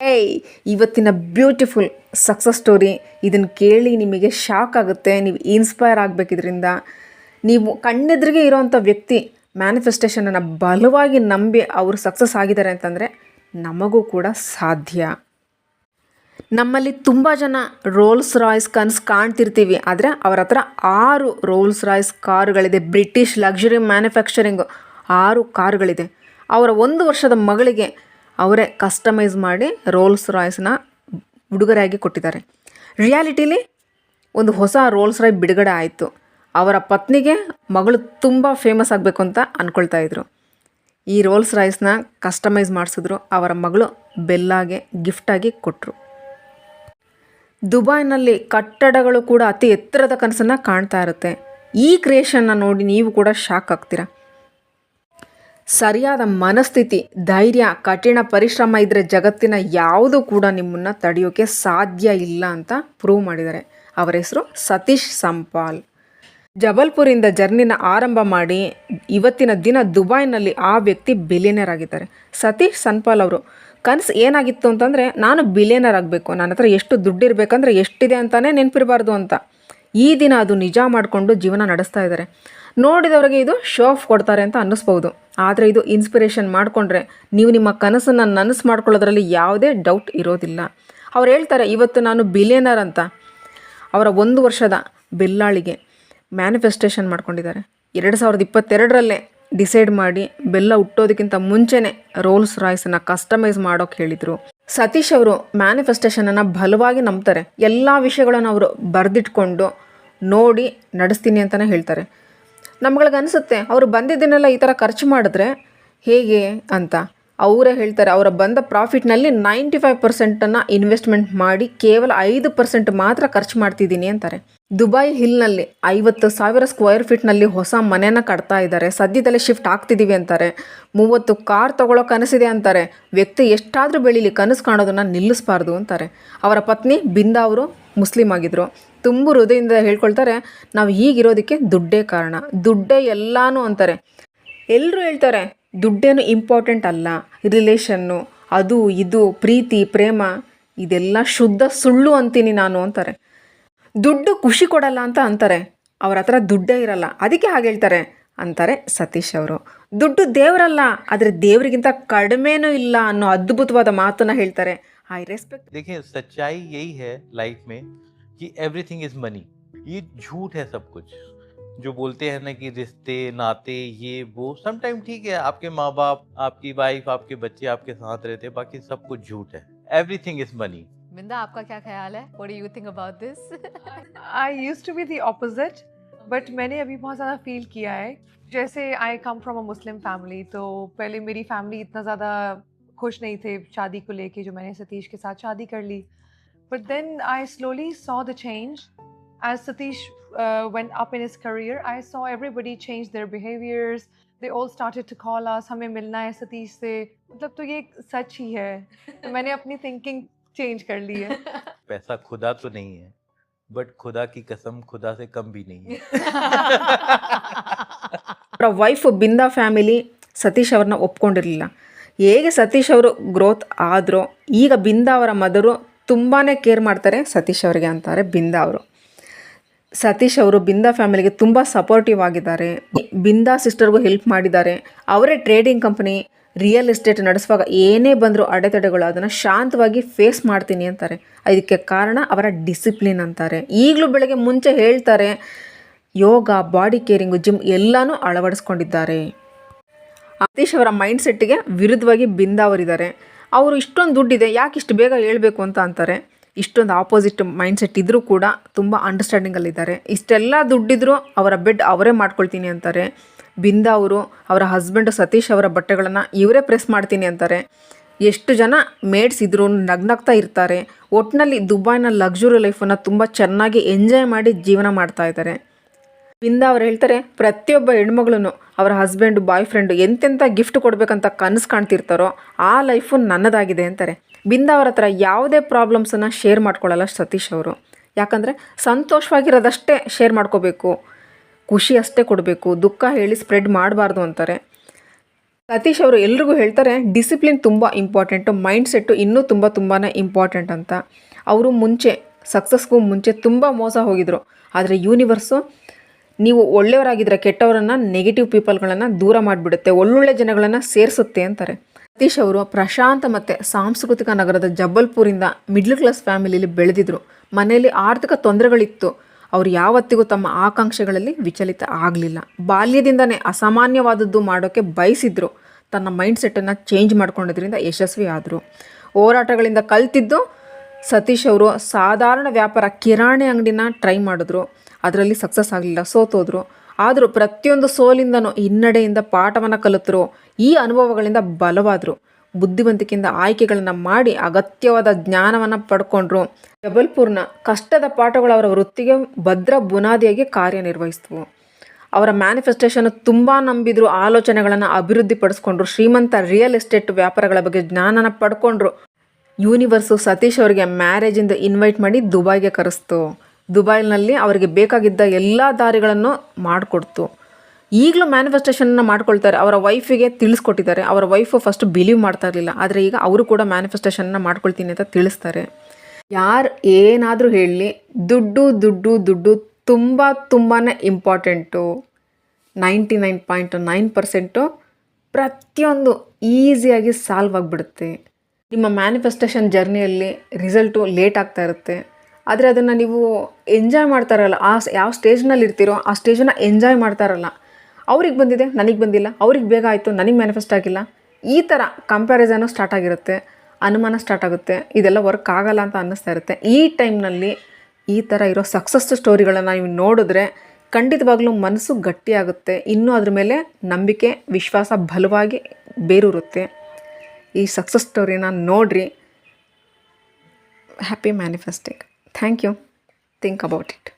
ಏಯ್, ಇವತ್ತಿನ beautiful success story ಇದನ್ನು ಕೇಳಿ ನಿಮಗೆ ಶಾಕ್ ಆಗುತ್ತೆ, ನೀವು ಇನ್ಸ್ಪೈರ್ ಆಗಬೇಕಿದ್ರಿಂದ. ನೀವು ಕಣ್ಣೆದುರಿಗೆ ಇರೋವಂಥ ವ್ಯಕ್ತಿ ಮ್ಯಾನಿಫೆಸ್ಟೇಷನನ್ನು ಬಲವಾಗಿ ನಂಬಿ ಅವರು ಸಕ್ಸಸ್ ಆಗಿದ್ದಾರೆ ಅಂತಂದರೆ ನಮಗೂ ಕೂಡ ಸಾಧ್ಯ. ನಮ್ಮಲ್ಲಿ ತುಂಬ ಜನ ರೋಲ್ಸ್ ರಾಯ್ಸ್ ಕನ್ಸ್ ಕಾಣ್ತಿರ್ತೀವಿ, ಆದರೆ ಅವರ ಹತ್ರ ಆರು ರೋಲ್ಸ್ ರಾಯ್ಸ್ ಕಾರುಗಳಿದೆ. ಬ್ರಿಟಿಷ್ ಲಕ್ಸುರಿ ಮ್ಯಾನುಫ್ಯಾಕ್ಚರಿಂಗ್ ಆರು ಕಾರುಗಳಿದೆ. ಅವರ ಒಂದು ವರ್ಷದ ಮಗಳಿಗೆ ಅವರೇ ಕಸ್ಟಮೈಸ್ ಮಾಡಿ ರೋಲ್ಸ್ ರಾಯ್ಸ್ನ ಉಡುಗೊರೆಯಾಗಿ ಕೊಟ್ಟಿದ್ದಾರೆ. ರಿಯಾಲಿಟಿಲಿ ಒಂದು ಹೊಸ ರೋಲ್ಸ್ ರಾಯ್ ಬಿಡುಗಡೆ ಆಯಿತು. ಅವರ ಪತ್ನಿಗೆ ಮಗಳು ತುಂಬ ಫೇಮಸ್ ಆಗಬೇಕು ಅಂತ ಅಂದ್ಕೊಳ್ತಾ ಇದ್ರು. ಈ ರೋಲ್ಸ್ ರಾಯ್ಸ್ನ ಕಸ್ಟಮೈಸ್ ಮಾಡಿಸಿದ್ರು. ಅವರ ಮಗಳು ಬೆಲ್ಲಾಗೆ ಗಿಫ್ಟಾಗಿ ಕೊಟ್ಟರು ದುಬೈನಲ್ಲಿ ಕಟ್ಟಡಗಳು ಕೂಡ ಅತಿ ಎತ್ತರದ ಕನಸನ್ನು ಕಾಣ್ತಾ ಇರುತ್ತೆ. ಈ ಕ್ರಿಯೇಷನ್ನ ನೋಡಿ ನೀವು ಕೂಡ ಶಾಕ್ ಆಗ್ತೀರಾ? ಸರಿಯಾದ ಮನಸ್ಥಿತಿ, ಧೈರ್ಯ, ಕಠಿಣ ಪರಿಶ್ರಮ ಇದ್ದರೆ ಜಗತ್ತಿನ ಯಾವುದು ಕೂಡ ನಿಮ್ಮನ್ನು ತಡೆಯೋಕ್ಕೆ ಸಾಧ್ಯ ಇಲ್ಲ ಅಂತ ಪ್ರೂವ್ ಮಾಡಿದ್ದಾರೆ. ಅವರ ಹೆಸರು ಸತೀಶ್ ಸಂಪಾಲ್. ಜಬಲ್ಪುರಿಂದ ಜರ್ನಿನ ಆರಂಭ ಮಾಡಿ ಇವತ್ತಿನ ದಿನ ದುಬೈನಲ್ಲಿ ಆ ವ್ಯಕ್ತಿ ಬಿಲಿಯನರ್ ಆಗಿದ್ದಾರೆ. ಸತೀಶ್ ಸನ್ಪಾಲ್ ಅವರು, ಕನಸು ಏನಾಗಿತ್ತು ಅಂತಂದರೆ, ನಾನು ಬಿಲಿಯನರ್ ಆಗಬೇಕು, ನನ್ನ ಹತ್ರ ಎಷ್ಟು ದುಡ್ಡಿರಬೇಕಂದ್ರೆ ಎಷ್ಟಿದೆ ಅಂತಲೇ ನೆನಪಿರಬಾರ್ದು ಅಂತ. ಈ ದಿನ ಅದು ನಿಜ ಮಾಡಿಕೊಂಡು ಜೀವನ ನಡೆಸ್ತಾ ಇದ್ದಾರೆ. ನೋಡಿದವರಿಗೆ ಇದು ಶೋ ಆಫ್ ಕೊಡ್ತಾರೆ ಅಂತ ಅನ್ನಿಸ್ಬೋದು. ಆದರೆ ಇದು ಇನ್ಸ್ಪಿರೇಷನ್ ಮಾಡಿಕೊಂಡ್ರೆ ನೀವು ನಿಮ್ಮ ಕನಸನ್ನು ನನಸು ಮಾಡ್ಕೊಳ್ಳೋದ್ರಲ್ಲಿ ಯಾವುದೇ ಡೌಟ್ ಇರೋದಿಲ್ಲ. ಅವ್ರು ಹೇಳ್ತಾರೆ, ಇವತ್ತು ನಾನು ಬಿಲಿಯನರ್ ಅಂತ. ಅವರ ಒಂದು ವರ್ಷದ ಬೆಲ್ಲಾಳಿಗೆ ಮ್ಯಾನಿಫೆಸ್ಟೇಷನ್ ಮಾಡ್ಕೊಂಡಿದ್ದಾರೆ. ಎರಡು ಸಾವಿರದ ಇಪ್ಪತ್ತೆರಡರಲ್ಲೇ ಡಿಸೈಡ್ ಮಾಡಿ ಬೆಲ್ಲ ಹುಟ್ಟೋದಕ್ಕಿಂತ ಮುಂಚೆನೇ ರೋಲ್ಸ್ ರಾಯ್ಸನ್ನು ಕಸ್ಟಮೈಸ್ ಮಾಡೋಕೆ ಹೇಳಿದರು. ಸತೀಶ್ ಅವರು ಮ್ಯಾನಿಫೆಸ್ಟೇಷನನ್ನು ಬಲವಾಗಿ ನಂಬ್ತಾರೆ. ಎಲ್ಲ ವಿಷಯಗಳನ್ನು ಅವರು ಬರೆದಿಟ್ಕೊಂಡು ನೋಡಿ, ನಡೆಸ್ತೀನಿ ಅಂತಲೇ ಹೇಳ್ತಾರೆ. ನಮ್ಗಳಿಗೆ ಅನಿಸುತ್ತೆ ಅವರು ಬಂದಿದ್ದನ್ನೆಲ್ಲ ಈ ಥರ ಖರ್ಚು ಮಾಡಿದ್ರೆ ಹೇಗೆ ಅಂತ. ಅವರೇ ಹೇಳ್ತಾರೆ, ಅವರ ಬಂದ ಪ್ರಾಫಿಟ್ನಲ್ಲಿ ನೈಂಟಿ ಫೈವ್ ಪರ್ಸೆಂಟನ್ನು ಇನ್ವೆಸ್ಟ್ಮೆಂಟ್ ಮಾಡಿ ಕೇವಲ ಐದು ಪರ್ಸೆಂಟ್ ಮಾತ್ರ ಖರ್ಚು ಮಾಡ್ತಿದ್ದೀನಿ ಅಂತಾರೆ. ದುಬೈ ಹಿಲ್ನಲ್ಲಿ ಐವತ್ತು ಸಾವಿರ ಸ್ಕ್ವೇರ್ ಫೀಟ್ನಲ್ಲಿ ಹೊಸ ಮನೆಯನ್ನು ಕಟ್ತಾ ಇದ್ದಾರೆ. ಸದ್ಯದಲ್ಲೇ ಶಿಫ್ಟ್ ಆಗ್ತಿದ್ದೀವಿ ಅಂತಾರೆ. ಮೂವತ್ತು ಕಾರ್ ತಗೊಳ್ಳೋ ಕನಸಿದೆ ಅಂತಾರೆ. ವ್ಯಕ್ತಿ ಎಷ್ಟಾದರೂ ಬೆಳೀಲಿ ಕನಸು ಕಾಣೋದನ್ನು ನಿಲ್ಲಿಸಬಾರ್ದು ಅಂತಾರೆ. ಅವರ ಪತ್ನಿ ಬಿಂದಾ ಅವರು ಮುಸ್ಲಿಂ ಆಗಿದ್ದರು ತುಂಬ ಹೃದಯದಿಂದ ಹೇಳ್ಕೊಳ್ತಾರೆ, ನಾವು ಈಗಿರೋದಕ್ಕೆ ದುಡ್ಡೇ ಕಾರಣ. ದುಡ್ಡೇ ಎಲ್ಲಾನು ಅಂತಾರೆ. ಎಲ್ಲರೂ ಹೇಳ್ತಾರೆ ದುಡ್ಡೇನು ಇಂಪಾರ್ಟೆಂಟ್ ಅಲ್ಲ ರಿಲೇಷನ್ನು ಅದು ಇದು ಪ್ರೀತಿ ಪ್ರೇಮ ಇದೆಲ್ಲ ಶುದ್ಧ ಸುಳ್ಳು ಅಂತೀನಿ ನಾನು ಅಂತಾರೆ ದುಡ್ಡು ಖುಷಿ ಕೊಡಲ್ಲ ಅಂತ ಅಂತಾರೆ ಅವ್ರ ಹತ್ರ ದುಡ್ಡೇ ಇರಲ್ಲ ಅದಕ್ಕೆ ಹಾಗೆ ಹೇಳ್ತಾರೆ ಅಂತಾರೆ ಸತೀಶ್ ಅವರು ದುಡ್ಡು ದೇವರಲ್ಲ ಆದರೆ ದೇವರಿಗಿಂತ ಕಡಿಮೆನೂ ಇಲ್ಲ ಅನ್ನೋ ಅದ್ಭುತವಾದ ಮಾತನ್ನು ಹೇಳ್ತಾರೆ ಐ ರೆಸ್ಪೆಕ್ಟ್ देखिए सच्चाई यही है लाइफ में कि एवरीथिंग इज मनी ये झूठ है सब कुछ जो बोलते हैं ना कि रिश्ते नाते ये वो सम टाइम ठीक है आपके माँ बाप आपकी वाइफ आपके बच्चे आपके साथ रहते हैं बाकी सब कुछ झूठ है। एवरीथिंग इज़ मनी Minda, आपका क्या ख्याल है? What do you think about this? I use to be the opposite but मैंने अभी बहुत ज़्यादा फील किया है। जैसे आई come from a Muslim family तो पहले मेरी फैमिली इतना ज़्यादा खुश नहीं थे शादी को लेके जो मैंने सतीश के साथ शादी कर ली। But then I slowly saw the change as Satish went up in his career I saw everybody change their behaviors they all started to call us हमें मिलना है सतीश से मतलब तो ये सच ही है तो मैंने अपनी थिंकिंग चेंज कर ली है पैसा खुदा तो नहीं है बट खुदा की कसम खुदा से कम भी नहीं है ಅವರ ವೈಫ್ ಬಿಂದಾ ಫ್ಯಾಮಿಲಿ ಸತೀಶ್ ಅವ್ರನ್ನ ಒಪ್ಕೊಂಡಿರಲಿಲ್ಲ ಹೇಗೆ ಸತೀಶ್ ಅವರು ಗ್ರೋತ್ ಆದರೋ ಈಗ ಬಿಂದಾ ಅವರ ಮದರು ತುಂಬಾ ಕೇರ್ ಮಾಡ್ತಾರೆ ಸತೀಶ್ ಅವರಿಗೆ ಅಂತಾರೆ ಬಿಂದಾ ಅವರು ಸತೀಶ್ ಅವರು ಬಿಂದಾ ಫ್ಯಾಮಿಲಿಗೆ ತುಂಬ ಸಪೋರ್ಟಿವ್ ಆಗಿದ್ದಾರೆ. ಬಿಂದಾ ಸಿಸ್ಟರ್ಗೂ ಹೆಲ್ಪ್ ಮಾಡಿದ್ದಾರೆ. ಅವರೇ ಟ್ರೇಡಿಂಗ್ ಕಂಪನಿ ರಿಯಲ್ ಎಸ್ಟೇಟ್ ನಡೆಸುವಾಗ ಏನೇ ಬಂದರೂ ಅಡೆತಡೆಗಳು, ಅದನ್ನು ಶಾಂತವಾಗಿ ಫೇಸ್ ಮಾಡ್ತೀನಿ ಅಂತಾರೆ. ಇದಕ್ಕೆ ಕಾರಣ ಅವರ ಡಿಸಿಪ್ಲಿನ್ ಅಂತಾರೆ. ಈಗಲೂ ಬೆಳಗ್ಗೆ ಮುಂಚೆ ಹೇಳ್ತಾರೆ, ಯೋಗ ಬಾಡಿ ಕೇರಿಂಗು ಜಿಮ್ ಎಲ್ಲನೂ ಅಳವಡಿಸ್ಕೊಂಡಿದ್ದಾರೆ. ಸತೀಶ್ ಅವರ ಮೈಂಡ್ ಸೆಟ್ಟಿಗೆ ವಿರುದ್ಧವಾಗಿ ಬಿಂದಾವರಿದ್ದಾರೆ ಅವರು ಇಷ್ಟೊಂದು ದುಡ್ಡಿದೆ, ಯಾಕೆ ಇಷ್ಟು ಬೇಗ ಹೇಳಬೇಕು ಅಂತ ಅಂತಾರೆ. ಇಷ್ಟೊಂದು ಆಪೋಸಿಟ್ ಮೈಂಡ್ ಸೆಟ್ ಇದ್ದರೂ ಕೂಡ ತುಂಬ ಅಂಡರ್ಸ್ಟ್ಯಾಂಡಿಂಗಲ್ಲಿದ್ದಾರೆ ಇಷ್ಟೆಲ್ಲ ದುಡ್ಡಿದ್ದರೂ ಅವರ ಬೆಡ್ ಅವರೇ ಮಾಡ್ಕೊಳ್ತೀನಿ ಅಂತಾರೆ. ಬಿಂದ ಅವರು, ಅವರ ಹಸ್ಬೆಂಡು ಸತೀಶ್ ಅವರ ಬಟ್ಟೆಗಳನ್ನು ಇವರೇ ಪ್ರೆಸ್ ಮಾಡ್ತೀನಿ ಅಂತಾರೆ. ಎಷ್ಟು ಜನ ಮೇಡ್ಸ್ ಇದ್ರು ನಗ್ನಗ್ತಾ ಇರ್ತಾರೆ. ಒಟ್ಟಿನಲ್ಲಿ ದುಬೈನ ಲಕ್ಸುರಿ ಲೈಫನ್ನು ತುಂಬ ಚೆನ್ನಾಗಿ ಎಂಜಾಯ್ ಮಾಡಿ ಜೀವನ ಮಾಡ್ತಾ ಇದ್ದಾರೆ. ಬಿಂದ ಅವ್ರು ಹೇಳ್ತಾರೆ, ಪ್ರತಿಯೊಬ್ಬ ಹೆಣ್ಮಗಳೂ ಅವರ ಹಸ್ಬೆಂಡು ಬಾಯ್ ಫ್ರೆಂಡು ಎಂತೆಂಥ ಗಿಫ್ಟ್ ಕೊಡಬೇಕಂತ ಕನಸು ಕಾಣ್ತಿರ್ತಾರೋ ಆ ಲೈಫು ನನ್ನದಾಗಿದೆ ಅಂತಾರೆ. ಬಿಂದಾ ಅವ್ರ ಹತ್ರ ಯಾವುದೇ ಪ್ರಾಬ್ಲಮ್ಸನ್ನು ಶೇರ್ ಮಾಡ್ಕೊಳ್ಳಲ್ಲ ಸತೀಶ್ ಅವರು. ಯಾಕಂದರೆ ಸಂತೋಷವಾಗಿರೋದಷ್ಟೇ ಶೇರ್ ಮಾಡ್ಕೋಬೇಕು. ಖುಷಿ ಅಷ್ಟೇ ಕೊಡಬೇಕು. ದುಃಖ ಹೇಳಿ ಸ್ಪ್ರೆಡ್ ಮಾಡಬಾರ್ದು ಅಂತಾರೆ. ಸತೀಶ್ ಅವರು ಎಲ್ರಿಗೂ ಹೇಳ್ತಾರೆ ಡಿಸಿಪ್ಲಿನ್ ತುಂಬ ಇಂಪಾರ್ಟೆಂಟು ಮೈಂಡ್ ಸೆಟ್ಟು ಇನ್ನೂ ತುಂಬ ತುಂಬಾ ಇಂಪಾರ್ಟೆಂಟ್ ಅಂತ. ಅವರು ಮುಂಚೆ ಸಕ್ಸಸ್ಗೂ ಮುಂಚೆ ತುಂಬ ಮೋಸ ಹೋಗಿದ್ರು. ಆದರೆ ಯೂನಿವರ್ಸು ನೀವು ಒಳ್ಳೆಯವರಾಗಿದ್ದರೆ ಕೆಟ್ಟವರನ್ನು ನೆಗೆಟಿವ್ ಪೀಪಲ್ಗಳನ್ನು ದೂರ ಮಾಡಿಬಿಡುತ್ತೆ, ಒಳ್ಳೊಳ್ಳೆ ಜನಗಳನ್ನು ಸೇರಿಸುತ್ತೆ ಅಂತಾರೆ. ಸತೀಶ್ ಅವರು ಪ್ರಶಾಂತ ಮತ್ತು ಸಾಂಸ್ಕೃತಿಕ ನಗರದ ಜಬ್ಬಲ್ಪುರಿಂದ ಮಿಡ್ಲ್ ಕ್ಲಾಸ್ ಫ್ಯಾಮಿಲಿಯಲ್ಲಿ ಬೆಳೆದಿದ್ರು. ಮನೆಯಲ್ಲಿ ಆರ್ಥಿಕ ತೊಂದರೆಗಳಿತ್ತು. ಅವರು ಯಾವತ್ತಿಗೂ ತಮ್ಮ ಆಕಾಂಕ್ಷೆಗಳಲ್ಲಿ ವಿಚಲಿತ ಆಗಲಿಲ್ಲ. ಬಾಲ್ಯದಿಂದನೇ ಅಸಾಮಾನ್ಯವಾದದ್ದು ಮಾಡೋಕ್ಕೆ ಬಯಸಿದ್ರು. ತನ್ನ ಮೈಂಡ್ ಸೆಟ್ಟನ್ನು ಚೇಂಜ್ ಮಾಡ್ಕೊಂಡಿದ್ರಿಂದ ಯಶಸ್ವಿ ಆದರು ಹೋರಾಟಗಳಿಂದ ಕಲ್ತಿದ್ದು ಸತೀಶ್ ಅವರು ಸಾಧಾರಣ ವ್ಯಾಪಾರ ಕಿರಾಣಿ ಅಂಗಡಿನ ಟ್ರೈ ಮಾಡಿದ್ರು. ಅದರಲ್ಲಿ ಸಕ್ಸಸ್ ಆಗಲಿಲ್ಲ, ಸೋತೋದ್ರು. ಆದರೂ ಪ್ರತಿಯೊಂದು ಸೋಲಿಂದನೂ ಹಿನ್ನಡೆಯಿಂದ ಪಾಠವನ್ನು ಕಲಿತರು. ಈ ಅನುಭವಗಳಿಂದ ಬಲವಾದರು. ಬುದ್ಧಿವಂತಿಕೆಯಿಂದ ಆಯ್ಕೆಗಳನ್ನು ಮಾಡಿ ಅಗತ್ಯವಾದ ಜ್ಞಾನವನ್ನು ಪಡ್ಕೊಂಡ್ರು. ಜಬಲ್ಪುರ್ನ ಕಷ್ಟದ ಪಾಠಗಳು ಅವರ ವೃತ್ತಿಗೆ ಭದ್ರ ಬುನಾದಿಯಾಗಿ ಕಾರ್ಯನಿರ್ವಹಿಸಿದ್ವು ಅವರ ಮ್ಯಾನಿಫೆಸ್ಟೇಷನ್ ತುಂಬ ನಂಬಿದ್ರು, ಆಲೋಚನೆಗಳನ್ನು ಅಭಿವೃದ್ಧಿಪಡಿಸ್ಕೊಂಡ್ರು. ಶ್ರೀಮಂತ ರಿಯಲ್ ಎಸ್ಟೇಟ್ ವ್ಯಾಪಾರಗಳ ಬಗ್ಗೆ ಜ್ಞಾನನ ಪಡ್ಕೊಂಡ್ರು. ಯೂನಿವರ್ಸು ಸತೀಶ್ ಅವರಿಗೆ ಮ್ಯಾರೇಜಿಂದ ಇನ್ವೈಟ್ ಮಾಡಿ ದುಬೈಗೆ ಕರೆಸ್ತು. ದುಬೈನಲ್ಲಿ ಅವರಿಗೆ ಬೇಕಾಗಿದ್ದ ಎಲ್ಲ ದಾರಿಗಳನ್ನು ಮಾಡಿಕೊಡ್ತು. ಈಗಲೂ ಮ್ಯಾನಿಫೆಸ್ಟೇಷನ್ನ ಮಾಡ್ಕೊಳ್ತಾರೆ. ಅವರ ವೈಫಿಗೆ ತಿಳಿಸ್ಕೊಟ್ಟಿದ್ದಾರೆ. ಅವರ ವೈಫು ಫಸ್ಟ್ ಬಿಲೀವ್ ಮಾಡ್ತಾ ಇರಲಿಲ್ಲ. ಆದರೆ ಈಗ ಅವರು ಕೂಡ ಮ್ಯಾನಿಫೆಸ್ಟೇಷನ್ನ ಮಾಡ್ಕೊಳ್ತೀನಿ ಅಂತ ತಿಳಿಸ್ತಾರೆ. ಯಾರು ಏನಾದರೂ ಹೇಳಲಿ ದುಡ್ಡು ದುಡ್ಡು ದುಡ್ಡು ತುಂಬ ತುಂಬಾ important ninety nine point nine percent ಪ್ರತಿಯೊಂದು ಈಸಿಯಾಗಿ ಸಾಲ್ವ್ ಆಗಿಬಿಡುತ್ತೆ. ನಿಮ್ಮ ಮ್ಯಾನಿಫೆಸ್ಟೇಷನ್ ಜರ್ನಿಯಲ್ಲಿ ರಿಸಲ್ಟು ಲೇಟ್ ಆಗ್ತಾ ಇರುತ್ತೆ. ಆದರೆ ಅದನ್ನು ನೀವು ಎಂಜಾಯ್ ಮಾಡ್ತಾರಲ್ಲ, ಆ ಯಾವ ಸ್ಟೇಜ್ನಲ್ಲಿ ಇರ್ತೀರೋ ಆ ಸ್ಟೇಜನ್ನು ಎಂಜಾಯ್ ಮಾಡ್ತಾರಲ್ಲ, ಅವ್ರಿಗೆ ಬಂದಿದೆ, ನನಗೆ ಬಂದಿಲ್ಲ, ಅವ್ರಿಗೆ ಬೇಗ ಆಯಿತು, ನನಗೆ ಮ್ಯಾನಿಫೆಸ್ಟ್ ಆಗಿಲ್ಲ, ಈ ಥರ ಕಂಪ್ಯಾರಿಸನು ಸ್ಟಾರ್ಟ್ ಆಗಿರುತ್ತೆ, ಅನುಮಾನ ಸ್ಟಾರ್ಟ್ ಆಗುತ್ತೆ, ಇದೆಲ್ಲ ವರ್ಕ್ ಆಗಲ್ಲ ಅಂತ ಅನ್ನಿಸ್ತಾ ಇರುತ್ತೆ. ಈ ಟೈಮ್ನಲ್ಲಿ ಈ ಥರ ಇರೋ ಸಕ್ಸಸ್ ಸ್ಟೋರಿಗಳನ್ನು ನೀವು ನೋಡಿದ್ರೆ ಖಂಡಿತವಾಗ್ಲೂ ಮನಸ್ಸು ಗಟ್ಟಿಯಾಗುತ್ತೆ ಇನ್ನೂ ಅದ್ರ ಮೇಲೆ ನಂಬಿಕೆ, ವಿಶ್ವಾಸ ಬಲವಾಗಿ ಬೇರೂರುತ್ತೆ. ಈ ಸಕ್ಸಸ್ ಸ್ಟೋರಿನ ನೋಡ್ರಿ happy manifesting Thank you. Think about it.